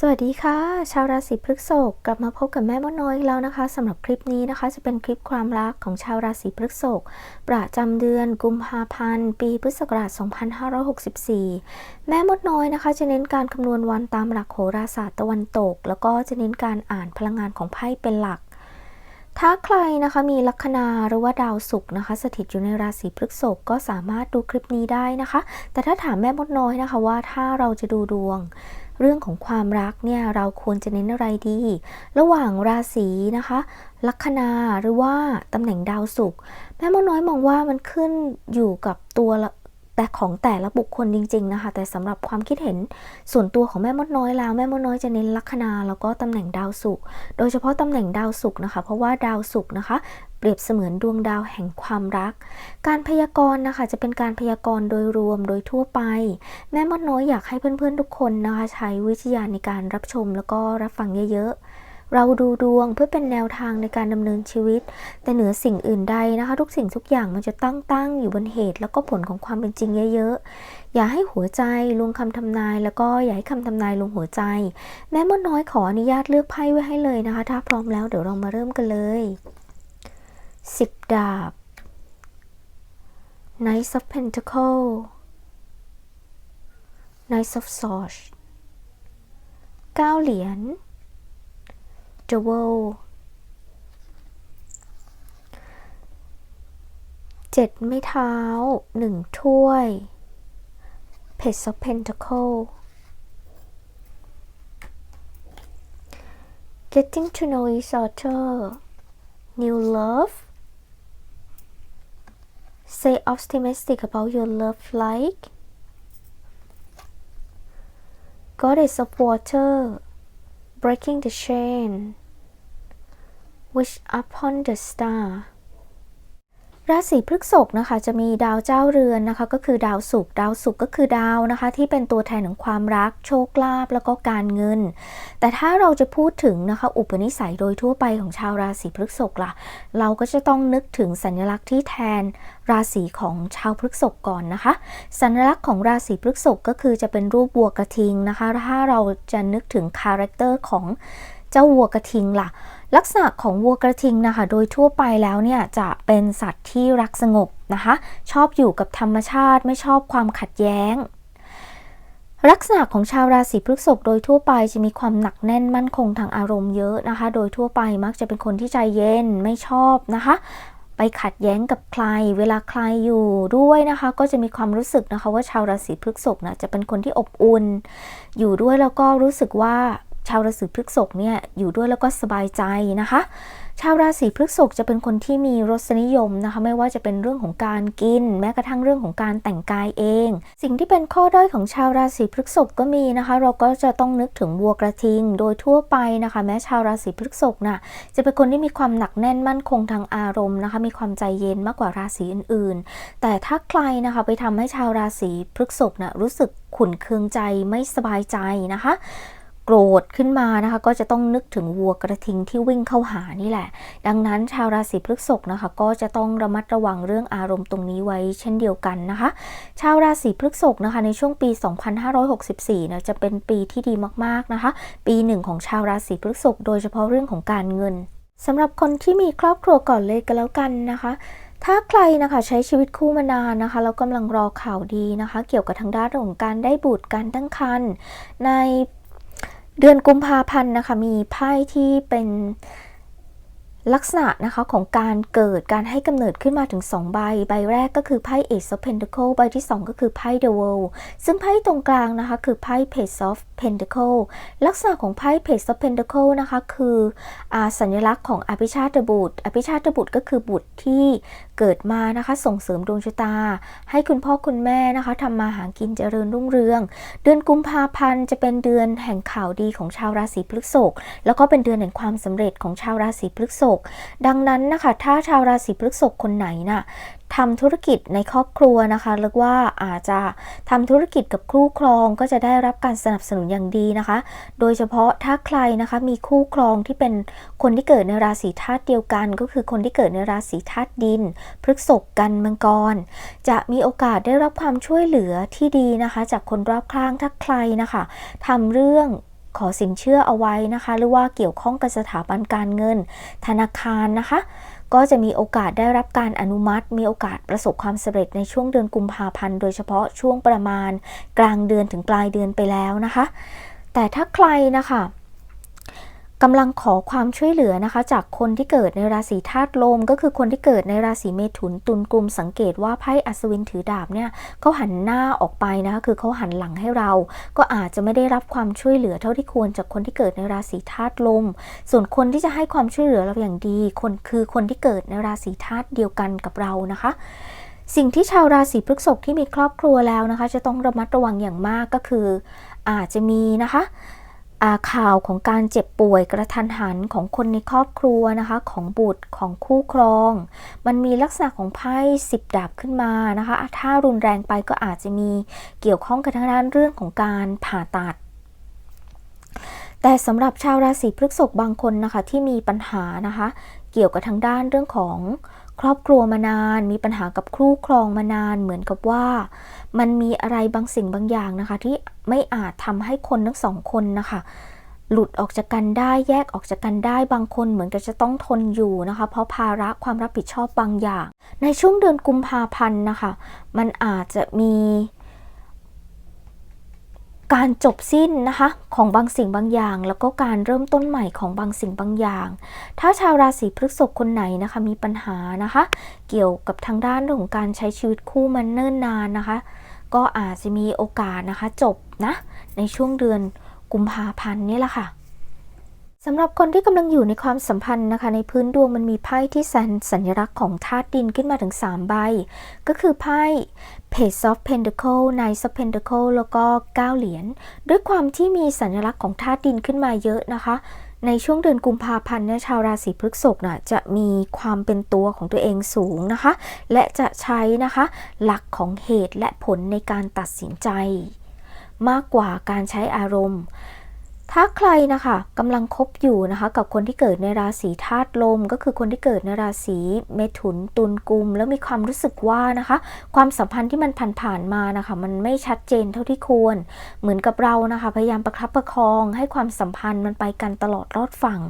สวัสดีค่ะ ชาวราศีพฤษภกลับมาพบกับแม่มดน้อยอีกแล้วนะคะสำหรับคลิปนี้นะคะ จะเป็นคลิปความรักของชาวราศีพฤษภประจำเดือนกุมภาพันธ์ ปีพุทธศักราช 2564 แม่มดน้อยนะคะ จะเน้นการคำนวณวันตามหลักโหราศาสตร์ตะวันตก แล้วก็จะเน้นการอ่านพลังงานของไพ่เป็นหลักถ้าใครนะคะมีลัคนาหรือว่าดาวศุกร์นะคะ สถิตอยู่ในราศีพฤษภก็สามารถดูคลิปนี้ได้นะคะ แต่ถ้าถามแม่มดน้อยนะคะว่าถ้าเราจะดูดวง เรื่องของความรักเนี่ยเราควรจะเน้นอะไรดี ระหว่างราศีนะคะ ลัคนาหรือว่าตำแหน่งดาวศุกร์แม่มดน้อยมองว่ามันขึ้นอยู่กับตัวแต่ของแต่ละบุคคลจริง ๆนะคะ แต่สำหรับความคิดเห็นส่วนตัวของแม่มดน้อยแล้วแม่มดน้อยจะเน้นลัคนาแล้วก็ตำแหน่งดาวศุกร์โดยเฉพาะตำแหน่งดาวศุกร์นะคะ เพราะว่าดาวศุกร์นะคะ รียบเสมือนดวงดาวแห่งความรัก การพยากรณ์นะคะจะเป็นการพยากรณ์โดยรวมโดยทั่วไป แม่มดน้อยอยากให้เพื่อนๆทุกคนนะคะใช้วิทยาในการรับชมแล้วก็รับฟังเยอะๆ เราดูดวงเพื่อเป็นแนวทางในการดำเนินชีวิต แต่เหนือสิ่งอื่นใดนะคะ ทุกสิ่งทุกอย่างมันจะตั้งตั้งอยู่บนเหตุ แล้วก็ผลของความเป็นจริงเยอะๆ อย่าให้หัวใจลงคำทำนาย แล้วก็อย่าให้คำทำนายลงหัวใจ แม่มดน้อยขออนุญาตเลือกไพ่ไว้ให้เลยนะคะ ถ้าพร้อมแล้วเดี๋ยวเรามาเริ่มกันเลย สิบดาบ Knight of Pentacle Knight of Swords เก้าเหรียญ The World เจ็ดไม้เท้าหนึ่งถ้วย Page of Pentacle Getting to know each other New love Stay optimistic about your love life. Goddess of Water Breaking the Chain Wish upon the Star ราศีพฤษภนะคะจะมีดาวเจ้าเรือนนะคะ ก็คือดาวศุกร์ดาวศุกร์ก็คือดาวนะคะ ที่เป็นตัวแทนของความรัก โชคลาภแล้วก็การเงิน แต่ถ้าเราจะพูดถึงนะคะ อุปนิสัยโดยทั่วไปของชาวราศีพฤษภล่ะ เราก็จะต้องนึกถึงสัญลักษณ์ที่แทนราศีของชาวพฤษภก่อนนะคะ สัญลักษณ์ของราศีพฤษภก็คือจะเป็นรูปวัวกระทิงนะคะ ถ้าเราจะนึกถึงคาแรคเตอร์ของเจ้าวัวกระทิงล่ะลักษณะของวัวกระทิงนะคะ โดยทั่วไปแล้วเนี่ยจะเป็นสัตว์ที่รักสงบนะคะ ชอบอยู่กับธรรมชาติไม่ชอบความขัดแย้ง ลักษณะของชาวราศีพฤษภโดยทั่วไปจะมีความหนักแน่นมั่นคงทางอารมณ์เยอะนะคะ โดยทั่วไปมักจะเป็นคนที่ใจเย็นไม่ชอบนะคะไปขัดแย้งกับใคร เวลาใครอยู่ด้วยนะคะ ก็จะมีความรู้สึกนะคะ ว่าชาวราศีพฤษภนะจะเป็นคนที่อบอุ่น อยู่ด้วยแล้วก็รู้สึกว่า ชาวราศีพฤษภเนี่ยอยู่ด้วยแล้วก็สบายใจนะคะ ชาวราศีพฤษภจะเป็นคนที่มีรสนิยมนะคะ ไม่ว่าจะเป็นเรื่องของการกิน แม้กระทั่งเรื่องของการแต่งกายเอง สิ่งที่เป็นข้อด้อยของชาวราศีพฤษภก็มีนะคะ เราก็จะต้องนึกถึงวัวกระทิง โดยทั่วไปนะคะ แม้ชาวราศีพฤษภน่ะจะเป็นคนที่มีความหนักแน่นมั่นคงทางอารมณ์นะคะ มีความใจเย็นมากกว่าราศีอื่น ๆ แต่ถ้าใครนะคะไปทำให้ชาวราศีพฤษภน่ะรู้สึกขุ่นเคืองใจไม่สบายใจนะคะ โกรธขึ้นมานะคะ ก็จะต้องนึกถึงวัวกระทิงที่วิ่งเข้าหานี่แหละ ดังนั้นชาวราศีพฤษภนะคะ ก็จะต้องระมัดระวังเรื่องอารมณ์ตรงนี้ไว้เช่นเดียวกันนะคะ ชาวราศีพฤษภนะคะ ในช่วงปี 2564เนี่ยจะเป็นปีที่ดีมากๆนะคะ ปีหนึ่งของชาวราศีพฤษภโดยเฉพาะเรื่องของการเงินสำหรับคนที่มีครอบครัวก่อนเลยก็แล้วกันนะคะถ้าใครนะคะใช้ชีวิตคู่มานานนะคะแล้วกำลังรอข่าวดีนะคะ เกี่ยวกับทางด้านของการได้บุตรการตั้งครรภ์ใน เดือนกุมภาพันธ์นะคะมีไพ่ที่เป็นลักษณะนะคะของการเกิดการให้กำเนิดขึ้นมาถึง 2 ใบ ใบแรกก็คือไพ่ Ace of Pentacle ใบที่ 2 ก็คือไพ่ The World ซึ่งไพ่ตรงกลางนะคะคือไพ่ Page of Pentacle ลักษณะของไพ่ Page of Pentacle นะคะคืออสัญลักษณ์ของอภิชาตบุตร อภิชาตบุตรก็คือบุตรที่เกิดมานะคะส่งเสริมดวงชะตา ให้คุณพ่อคุณแม่นะคะทำมาหากินเจริญรุ่งเรือง เดือนกุมภาพันธ์จะเป็นเดือนแห่งข่าวดีของชาวราศีพฤษภแล้วก็เป็นเดือนแห่งความสำเร็จของชาวราศีพฤษภดังนั้นนะคะถ้าชาวราศีพฤษภคนไหนน่ะทำธุรกิจในครอบครัวนะคะหรือว่าอาจจะทำธุรกิจกับคู่ครองก็จะได้รับการสนับสนุนอย่างดีนะคะ โดยเฉพาะถ้าใครนะคะมีคู่ครองที่เป็นคนที่เกิดในราศีธาตุเดียวกัน ก็คือคนที่เกิดในราศีธาตุดิน พฤกษภกันมังกร จะมีโอกาสได้รับความช่วยเหลือที่ดีนะคะ จากคนรอบข้างถ้าใครนะคะทำเรื่องขอสินเชื่อเอาไว้นะคะ หรือว่าเกี่ยวข้องกับสถาบันการเงิน ธนาคารนะคะ ก็จะมีโอกาสได้รับการอนุมัติ มีโอกาสประสบความสำเร็จในช่วงเดือนกุมภาพันธ์ โดยเฉพาะช่วงประมาณกลางเดือนถึงปลายเดือนไปแล้วนะคะ แต่ถ้าใครนะคะ กำลังขอความช่วยเหลือนะคะ จากคนที่เกิดในราศีธาตุลม ก็คือคนที่เกิดในราศีเมถุนตุลกลุ่มสังเกตว่าไพ่อัศวินถือดาบเนี่ยเขาหันหน้าออกไปนะคะคือเขาหันหลังให้เรา ก็อาจจะไม่ได้รับความช่วยเหลือเท่าที่ควรจากคนที่เกิดในราศีธาตุลม ส่วนคนที่จะให้ความช่วยเหลือเราอย่างดี คนคือคนที่เกิดในราศีธาตุเดียวกันกับเรานะคะสิ่งที่ชาวราศีพฤษภที่มีครอบครัวแล้วนะคะ จะต้องระมัดระวังอย่างมากก็คือ อาจจะมีนะคะ ข่าวของการเจ็บป่วยกระทันหันของคนในครอบครัวนะคะของบุตรของคู่ครอง มันมีลักษณะของไพ่สิบดาบขึ้นมานะคะ ถ้ารุนแรงไปก็อาจจะมีเกี่ยวข้องกับทางด้านเรื่องของการผ่าตัดแต่สำหรับชาวราศีพฤษภบางคนนะคะที่มีปัญหานะคะ เกี่ยวกับทางด้านเรื่องของ ครอบครัวมานาน มีปัญหากับคู่ครองมานานเหมือนกับว่า มันมีอะไรบางสิ่งบางอย่างนะคะ ที่ไม่อาจทำให้คนทั้งสองคนนะคะหลุดออกจากกันได้แยกออกจากกันได้บางคนเหมือนกับจะต้องทนอยู่นะคะ เพราะภาระความรับผิดชอบบางอย่าง ในช่วงเดือนกุมภาพันธ์นะคะ มันอาจจะมี การจบสิ้นนะคะของบางสิ่งบางอย่าง แล้วก็การเริ่มต้นใหม่ของบางสิ่งบางอย่าง ถ้าชาวราศีพฤษภคนไหนนะคะมีปัญหานะคะ เกี่ยวกับทางด้านเรื่องของการใช้ชีวิตคู่มันเนิ่นนานนะคะ ก็อาจจะมีโอกาสนะคะจบนะในช่วงเดือนกุมภาพันธ์นี่แหละค่ะ สำหรับคนที่กำลังอยู่ในความสัมพันธ์นะคะ ในพื้นดวงมันมีไพ่ที่แสนสัญลักษณ์ของธาตุดินขึ้นมาถึง 3 ใบ ก็คือไพ่ Page of Pentacle Knight of Pentacle แล้วก็ 9 เหรียญด้วยความที่มีสัญลักษณ์ของธาตุดินขึ้นมาเยอะนะคะ ในช่วงเดือนกุมภาพันธ์เนี่ยชาวราศีพฤษภน่ะจะมีความเป็นตัวของตัวเองสูงนะคะ และจะใช้นะคะ หลักของเหตุและผลในการตัดสินใจ มากกว่าการใช้อารมณ์ ถ้าใครนะคะกำลังคบอยู่นะคะกับคนที่เกิดในราศีธาตุลม ก็คือคนที่เกิดในราศีเมถุนตุลกุม แล้วมีความรู้สึกว่านะคะ ความสัมพันธ์ที่มันผ่านๆมานะคะ มันไม่ชัดเจนเท่าที่ควร เหมือนกับเรานะคะ พยายามประคับประคอง ให้ความสัมพันธ์มันไปกันตลอดรอดฝั่ง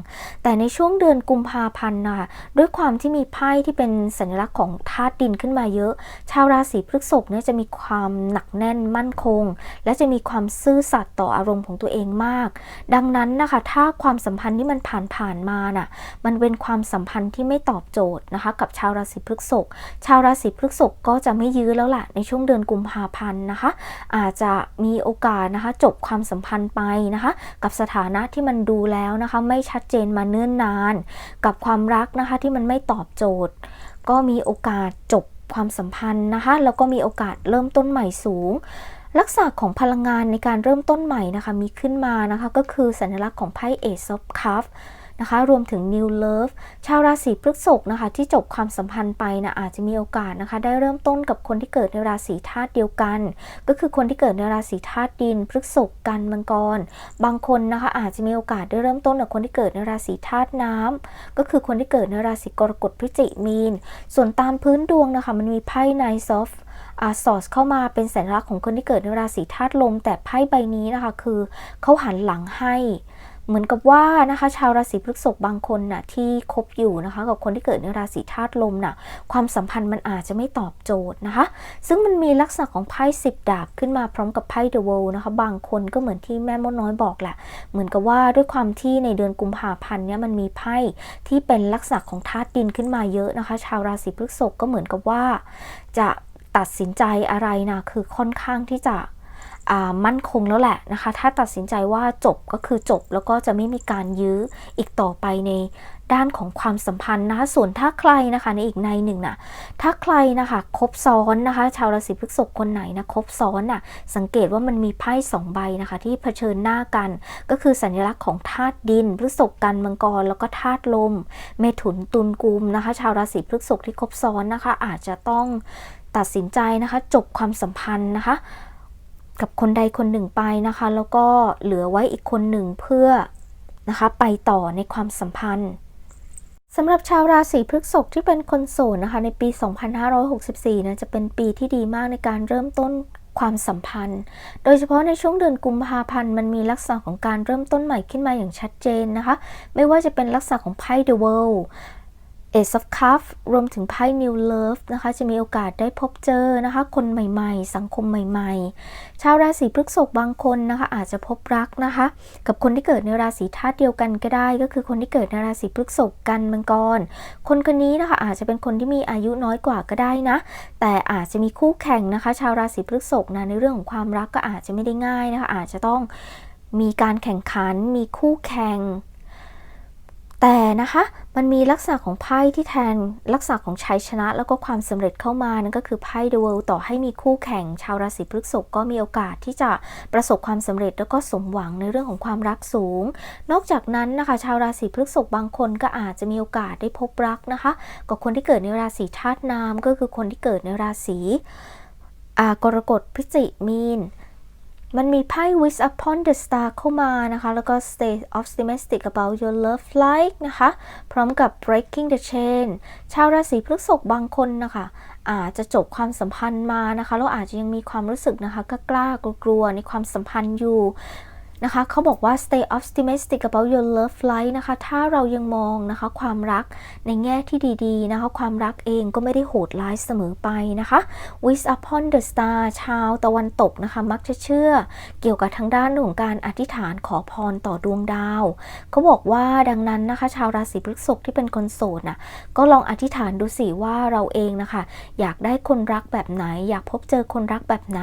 แต่ในช่วงเดือนกุมภาพันธ์นะคะด้วยความที่มีไพ่ที่เป็นสัญลักษณ์ของธาตุดินขึ้นมาเยอะ ชาวราศีพฤษภเนี่ยจะมีความหนักแน่นมั่นคง และจะมีความซื่อสัตย์ต่ออารมณ์ของตัวเองมากดังนั้นนะคะ ถ้าความสัมพันธ์ที่มันผ่านผ่านมาน่ะ มันเป็นความสัมพันธ์ที่ไม่ตอบโจทย์นะคะ กับชาวราศีพฤษภชาวราศีพฤษภก็จะไม่ยื้อแล้วล่ะในช่วงเดือนกุมภาพันธ์นะคะ อาจจะมีโอกาสนะคะ จบความสัมพันธ์ไปนะคะ กับสถานะที่มันดูแล้วนะคะ ไม่ชัดเจนมาเนิ่นนาน กับความรักนะคะที่มันไม่ตอบโจทย์ ก็มีโอกาสจบความสัมพันธ์นะคะ แล้วก็มีโอกาสเริ่มต้นใหม่สูง ลักษณะของพลังงานในการเริ่มต้นใหม่นะคะมีขึ้นมานะคะก็คือสัญลักษณ์ของไพ่ Ace of Cups นะคะรวมถึง New Love ชาวราศีพฤษภนะคะที่จบความสัมพันธ์ไปนะอาจจะมีโอกาสนะคะได้เริ่มต้นกับคนที่เกิดในราศีธาตุเดียวกัน ก็คือคนที่เกิดในราศีธาตุดินพฤษภกันมังกร บางคนนะคะอาจจะมีโอกาสได้เริ่มต้นกับคนที่เกิดในราศีธาตุน้ำก็คือคนที่เกิดในราศีกรกฎพฤศจิมีน ส่วนตามพื้นดวงนะคะมันมีไพ่ Knight of อา สอสเข้ามาเป็นสัญลักษณ์ของคนที่เกิดในราศีธาตุลม แต่ไพ่ใบนี้นะคะคือเขาหันหลังให้ เหมือนกับว่านะคะชาวราศีพฤษภบางคนน่ะที่คบอยู่นะคะกับคนที่เกิดในราศีธาตุลมน่ะความสัมพันธ์มันอาจจะไม่ตอบโจทย์นะคะ ซึ่งมันมีลักษณะของไพ่สิบดาบขึ้นมาพร้อมกับไพ่เดอะเวลนะคะบางคนก็เหมือนที่แม่มดน้อยบอกแหละเหมือนกับว่าด้วยความที่ในเดือนกุมภาพันธ์เนี่ยมันมีไพ่ที่เป็นลักษณะของธาตุดินขึ้นมาเยอะนะคะ ชาวราศีพฤษภก็เหมือนกับว่าจะ ตัดสินใจอะไรนะคือค่อนข้างที่จะมั่นคงแล้วแหละนะคะ ถ้าตัดสินใจว่าจบก็คือจบแล้วก็จะไม่มีการยื้ออีกต่อไปในด้านของความสัมพันธ์นะคะส่วนถ้าใครนะคะในอีกในหนึ่งนะถ้าใครนะคะคบซ้อนนะคะ ชาวราศีพฤษภคนไหนนะคบซ้อนน่ะสังเกตว่ามันมีไพ่สองใบนะคะ ที่เผชิญหน้ากัน ก็คือสัญลักษณ์ของธาตุดินพฤษภกันมังกรแล้วก็ธาตุลม เมถุนตุลกุมนะคะ ชาวราศีพฤษภที่คบซ้อนนะคะ อาจจะต้อง ตัดสินใจนะคะ จบความสัมพันธ์นะคะ กับคนใดคนหนึ่งไปนะคะ แล้วก็เหลือไว้อีกคนหนึ่งเพื่อนะคะไปต่อในความสัมพันธ์สำหรับชาวราศีพฤษภที่เป็นคนโสดนะคะ ในปี 2564 นะจะเป็นปีที่ดีมากในการเริ่มต้นความสัมพันธ์ โดยเฉพาะในช่วงเดือนกุมภาพันธ์มันมีลักษณะของการเริ่มต้นใหม่ขึ้นมาอย่างชัดเจนนะคะ ไม่ว่าจะเป็นลักษณะของไพ่ The World Ace of Cups รวมถึงไพ่ New Love นะคะ จะมีโอกาสได้พบเจอนะคะ คนใหม่ๆ สังคมใหม่ๆ ชาวราศีพฤษภบางคนนะคะ อาจจะพบรักนะคะ กับคนที่เกิดในราศีธาตุเดียวกันก็ได้ ก็คือคนที่เกิดในราศีพฤษภกันมังกร คนคนนี้นะคะอาจจะเป็นคนที่มีอายุน้อยกว่าก็ได้นะ แต่อาจจะมีคู่แข่งนะคะ ชาวราศีพฤษภนะในเรื่องของความรักก็อาจจะไม่ได้ง่ายนะคะ อาจจะต้องมีการแข่งขัน มีคู่แข่ง แต่นะคะมันมีลักษณะของไพ่ที่แทนลักษณะของชัยชนะ แล้วก็ความสำเร็จเข้ามานั่นก็คือไพ่ The World ต่อให้มีคู่แข่งชาวราศีพฤษภก็มีโอกาสที่จะประสบความสำเร็จแล้วก็สมหวังในเรื่องของความรักสูง นอกจากนั้นนะคะ ชาวราศีพฤษภบางคนก็อาจจะมีโอกาสได้พบรักนะคะกับคนที่เกิดในราศีธาตุน้ำก็คือคนที่เกิดในราศีกรกฎพฤศจิมีน มันมีไพ่ Wish upon the star เข้ามานะคะ แล้วก็ stay optimistic about your love life นะคะ พร้อมกับ breaking the chain ชาวราศีพฤษภบางคนนะคะอาจจะจบความสัมพันธ์มานะคะ แล้วอาจจะยังมีความรู้สึกนะคะกล้ากลัวๆในความสัมพันธ์อยู่ นะคะเขาบอกว่า stay optimistic about your love life นะคะ ถ้าเรายังมองนะคะความรักในแง่ที่ดี ๆ นะคะ ความรักเองก็ไม่ได้โหดร้ายเสมอไปนะคะ wish upon the star ชาวตะวันตกนะคะ มักจะเชื่อเกี่ยวกับทางด้านของการอธิษฐานขอพรต่อดวงดาว เขาบอกว่าดังนั้นนะคะ ชาวราศีพฤษภที่เป็นคนโสดนะก็ลองอธิษฐานดูสิว่าเราเองนะคะ อยากได้คนรักแบบไหน อยากพบเจอคนรักแบบไหน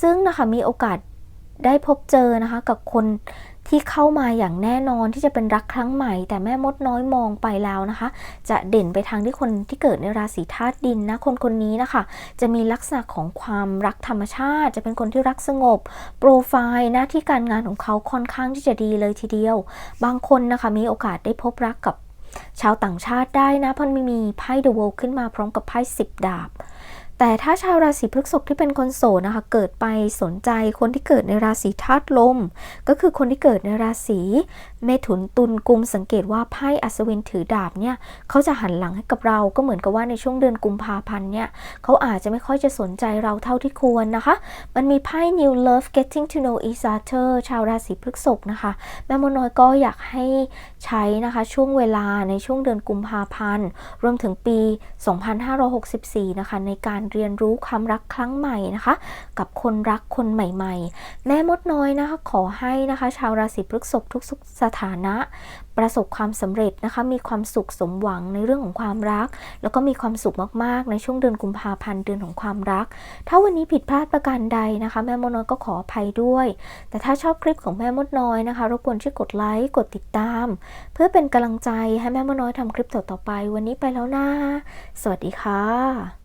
ซึ่งนะคะมีโอกาส ได้พบเจอนะคะกับคนที่เข้ามาอย่างแน่นอนที่จะเป็นรักครั้งใหม่ แต่แม่มดน้อยมองไปแล้วนะคะ จะเด่นไปทางที่คนที่เกิดในราศีธาตุดินนะคนคนนี้นะคะ จะมีลักษณะของความรักธรรมชาติ จะเป็นคนที่รักสงบ โปรไฟล์หน้าที่การงานของเขาค่อนข้างที่จะดีเลยทีเดียว บางคนนะคะมีโอกาสได้พบรักกับชาวต่างชาติได้นะเพราะมันมีไพ่ The World ขึ้นมาพร้อมกับไพ่สิบดาบ แต่ถ้าชาวราศีพฤษภที่เป็นคนโสดนะคะ เกิดไปสนใจคนที่เกิดในราศีธาตุลม ก็คือคนที่เกิดในราศีเมถุนตุลกุมสังเกตว่าไพ่อัศวินถือดาบเนี่ยเขาจะหันหลังให้กับเราก็เหมือนกับว่าในช่วงเดือนกุมภาพันธ์เนี่ยเขาอาจจะไม่ค่อยจะสนใจเราเท่าที่ควรนะคะ มันมีไพ่ New Love Getting to Know Each Other ชาวราศีพฤษภนะคะแม่มน้อยก็อยากให้ใช้นะคะช่วงเวลาในช่วงเดือนกุมภาพันธ์รวมถึงปี 2564 นะคะในการเรียนรู้ความรักครั้งใหม่นะคะ กับคนรักคนใหม่ๆ แม่มดน้อยนะคะ ขอให้นะคะ ชาวราศีพฤษภทุกสถานะ ประสบความสำเร็จนะคะ มีความสุขสมหวังในเรื่องของความรัก แล้วก็มีความสุขมากๆ ในช่วงเดือนกุมภาพันธ์เดือนของความรัก ถ้าวันนี้ผิดพลาดประการใดนะคะ แม่มดน้อยก็ขออภัยด้วย แต่ถ้าชอบคลิปของแม่มดน้อยนะคะรบกวนช่วยกดไลค์กดติดตาม เพื่อเป็นกำลังใจให้แม่มดน้อยทำคลิปต่อๆไป วันนี้ไปแล้วนะสวัสดีค่ะ